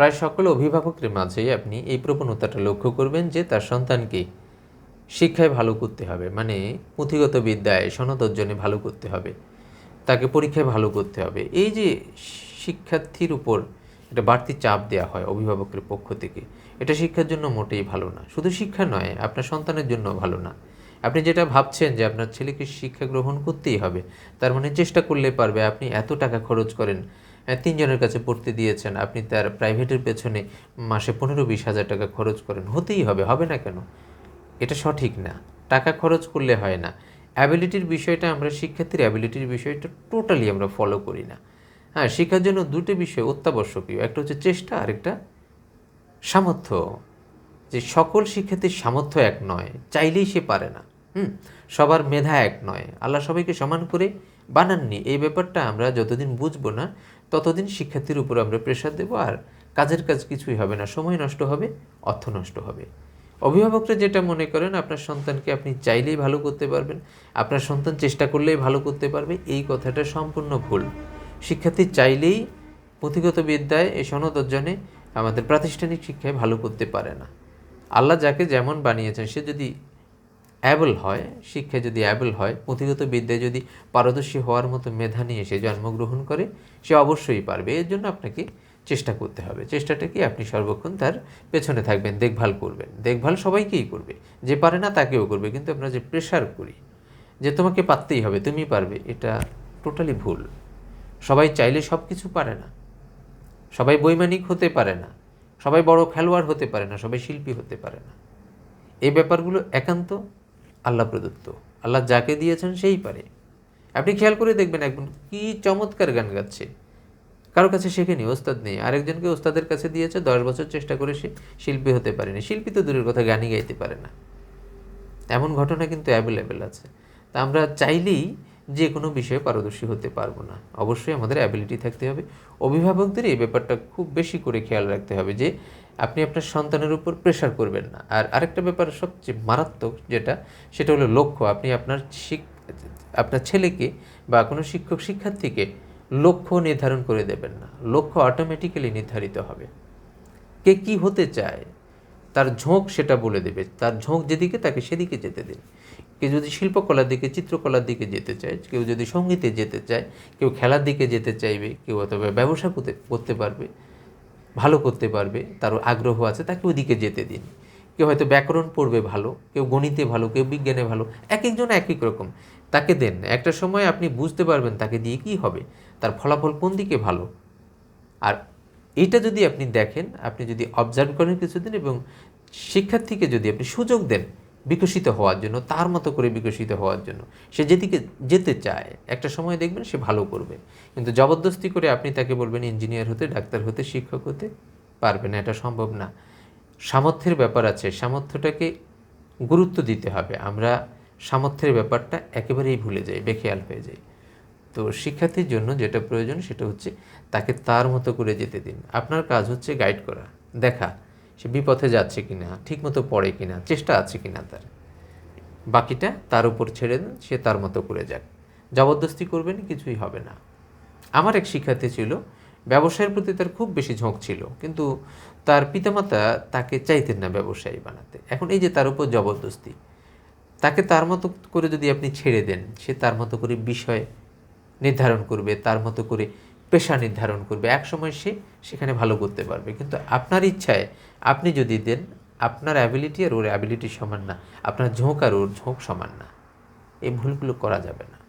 প্রায় সকল অভিভাবকের মাঝেই আপনি এই প্রবণতাটা লক্ষ্য করবেন যে তার সন্তানকে শিক্ষায় ভালো করতে হবে মানে পুঁথিগত বিদ্যায় সনদ অর্জনে ভালো করতে হবে, তাকে পরীক্ষায় ভালো করতে হবে। এই যে শিক্ষার্থীর উপর একটা বাড়তি চাপ দেওয়া হয় অভিভাবকের পক্ষ থেকে, এটা শিক্ষার জন্য মোটেই ভালো না। শুধু শিক্ষা নয়, আপনার সন্তানের জন্য ভালো না। আপনি যেটা ভাবছেন যে আপনার ছেলেকে শিক্ষা গ্রহণ করতেই হবে, তার মানে চেষ্টা করলে পারবে, আপনি এত টাকা খরচ করেন তিনজনের কাছে পড়তে দিয়েছেন। আপনি তার প্রাইভেটের পেছনে মাসে পনেরো বিশ হাজার টাকা খরচ করেন। হতেই হবে হবে না কেন? এটা সঠিক না। টাকা খরচ করলে হয় না। অ্যাবিলিটির বিষয়টা আমরা শিক্ষার্থীর অ্যাবিলিটির বিষয়টা টোটালি আমরা ফলো করি না। হ্যাঁ শিক্ষার জন্য দুটো বিষয় অত্যাবশ্যকীয়। একটা হচ্ছে চেষ্টা, আরেকটা সামর্থ্য। যে সকল শিক্ষার্থীর সামর্থ্য এক নয়, চাইলেই সে পারে না। হুম, সবার মেধা এক নয়। আল্লাহ সবাইকে সমান করে বানাননি। এই ব্যাপারটা আমরা যতদিন বুঝব না ততদিন শিক্ষার্থীর উপর আমরা প্রেশার দেবো আর কাজের কাজ কিছুই হবে না। সময় নষ্ট হবে, অর্থ নষ্ট হবে। অভিভাবকরা যেটা মনে করেন, আপনার সন্তানকে আপনি চাইলেই ভালো করতে পারবেন, আপনার সন্তান চেষ্টা করলেই ভালো করতে পারবে, এই কথাটা সম্পূর্ণ ভুল। শিক্ষার্থী চাইলেই পুঁথিগত বিদ্যায়, এই সনদ অর্জনে আমাদের প্রাতিষ্ঠানিক শিক্ষায় ভালো করতে পারে না। আল্লাহ যাকে যেমন বানিয়েছেন, সে যদি অ্যাবল হয় শিক্ষায় যদি অ্যাবল হয় পুঁথিগত বিদ্যায় যদি পারদর্শী হওয়ার মতো মেধা নিয়ে সে জন্মগ্রহণ করে, সে অবশ্যই পারবে। এর জন্য আপনাকে চেষ্টা করতে হবে। চেষ্টাটা কি? আপনি সর্বক্ষণ তার পেছনে থাকবেন, দেখভাল করবেন। দেখভাল সবাইকেই করবে। যে পারে না তাকেও করবে। কিন্তু আমরা যে প্রেশার করি, যে তোমাকে পারতেই হবে, তুমি পারবে, এটা টোটালি ভুল। সবাই চাইলে সব কিছু পারে না। সবাই বৈমানিক হতে পারে না। সবাই বড় খেলোয়াড় হতে পারে না। সবাই শিল্পী হতে পারে না। এই ব্যাপারগুলো একান্ত আল্লাহ প্রদত্ত। আল্লাহ যাকে দিয়েছেন সেই পারে। আপনি খেয়াল করে দেখবেন একজন কি চমৎকার গান গাচ্ছে। কারও কাছে শেখেনি, ওস্তাদ নেই। আরেকজনকে ওস্তাদের কাছে দিয়েছে, দশ বছর চেষ্টা করে সে শিল্পী হতে পারেনি। শিল্পী তো দূরের কথা, গানই গাইতে পারে না। এমন ঘটনা কিন্তু অ্যাভেলেবেল আছে। তা আমরা চাইলেই যে কোনো বিষয়ে পারদর্শী হতে পারব না। অবশ্যই আমাদের অ্যাবিলিটি থাকতে হবে। অভিভাবকদের এই ব্যাপারটা খুব বেশি করে খেয়াল রাখতে হবে যে আপনি আপনার সন্তানের উপর প্রেশার করবেন না। আর আরেকটা ব্যাপার সবচেয়ে মারাত্মক যেটা, সেটা হলো লক্ষ্য। আপনি আপনার শিক আপনার ছেলেকে বা কোনো শিক্ষক শিক্ষার্থীকে লক্ষ্য নির্ধারণ করে দেবেন না। লক্ষ্য অটোমেটিক্যালি নির্ধারিত হবে। কে কি হতে চায়, তার ঝোঁক সেটা বলে দেবে। তার ঝোঁক যেদিকে, তাকে সেদিকে যেতে দিন। কেউ যদি শিল্পকলার দিকে, চিত্রকলার দিকে যেতে চায়, কেউ যদি সঙ্গীতে যেতে চায়, কেউ খেলার দিকে যেতে চাইবে, কেউ অথবা ব্যবসা করতে করতে পারবে ভালো করতে পারবে, তার আগ্রহ আছে, তাকে ওদিকে যেতে দিন। কেউ হয়তো ব্যাকরণ পড়বে ভালো, কেউ গণিতে ভালো, কেউ বিজ্ঞানে ভালো এক একজন এক এক রকম। তাকে দেন, একটা সময় আপনি বুঝতে পারবেন তাকে দিয়ে কি হবে, তার ফলাফল কোন দিকে ভালো। আর এটা যদি আপনি দেখেন, আপনি যদি অবজার্ভ করেন কিছুদিন এবং শিক্ষার্থীকে যদি আপনি সুযোগ দেন বিকশিত হওয়ার জন্য, তার মতো করে বিকশিত হওয়ার জন্য। সে যেদিকে যেতে চায়, একটা সময় দেখবেন সে ভালো করবে। কিন্তু জবরদস্তি করে আপনি তাকে বলবেন ইঞ্জিনিয়ার হতে, ডাক্তার হতে, শিক্ষক হতে, পারবে না, এটা সম্ভব না। সামর্থ্যের ব্যাপার আছে, সামর্থ্যটাকে গুরুত্ব দিতে হবে। আমরা সামর্থ্যের ব্যাপারটা একেবারেই ভুলে যাই, বেখেয়াল হয়ে যাই। তো শিক্ষার্থীর জন্য যেটা প্রয়োজন সেটা হচ্ছে তাকে তার মতো করে যেতে দিন। আপনার কাজ হচ্ছে গাইড করা, দেখা। সে বিপথে যাচ্ছে কিনা, ঠিকমতো পড়ে কিনা, চেষ্টা আছে কিনা তার। বাকিটা তার উপর ছেড়ে দেন, সে তার মতো করে যাক। জবরদস্তি করবেন, কিছুই হবে না। আমার এক শিক্ষার্থী ছিল, ব্যবসায়ের প্রতি তার খুব বেশি ঝোঁক ছিল, কিন্তু তার পিতামাতা তাকে চাইতেন না ব্যবসায়ী বানাতে। এখন এই যে তার উপর জবরদস্তি, তাকে তার মতো করে যদি আপনি ছেড়ে দেন, সে তার মতো করে বিষয় নির্ধারণ করবে, তার মতো করে পেশা নির্ধারণ করবে। এক সময় সে সেখানে ভালো করতে পারবে। কিন্তু আপনার ইচ্ছায় আপনি যদি দেন, আপনার অ্যাবিলিটি আর ওর অ্যাবিলিটি সমান না। আপনার ঝোঁক আর ওর ঝোঁক সমান না। এই ভুলগুলো করা যাবে না।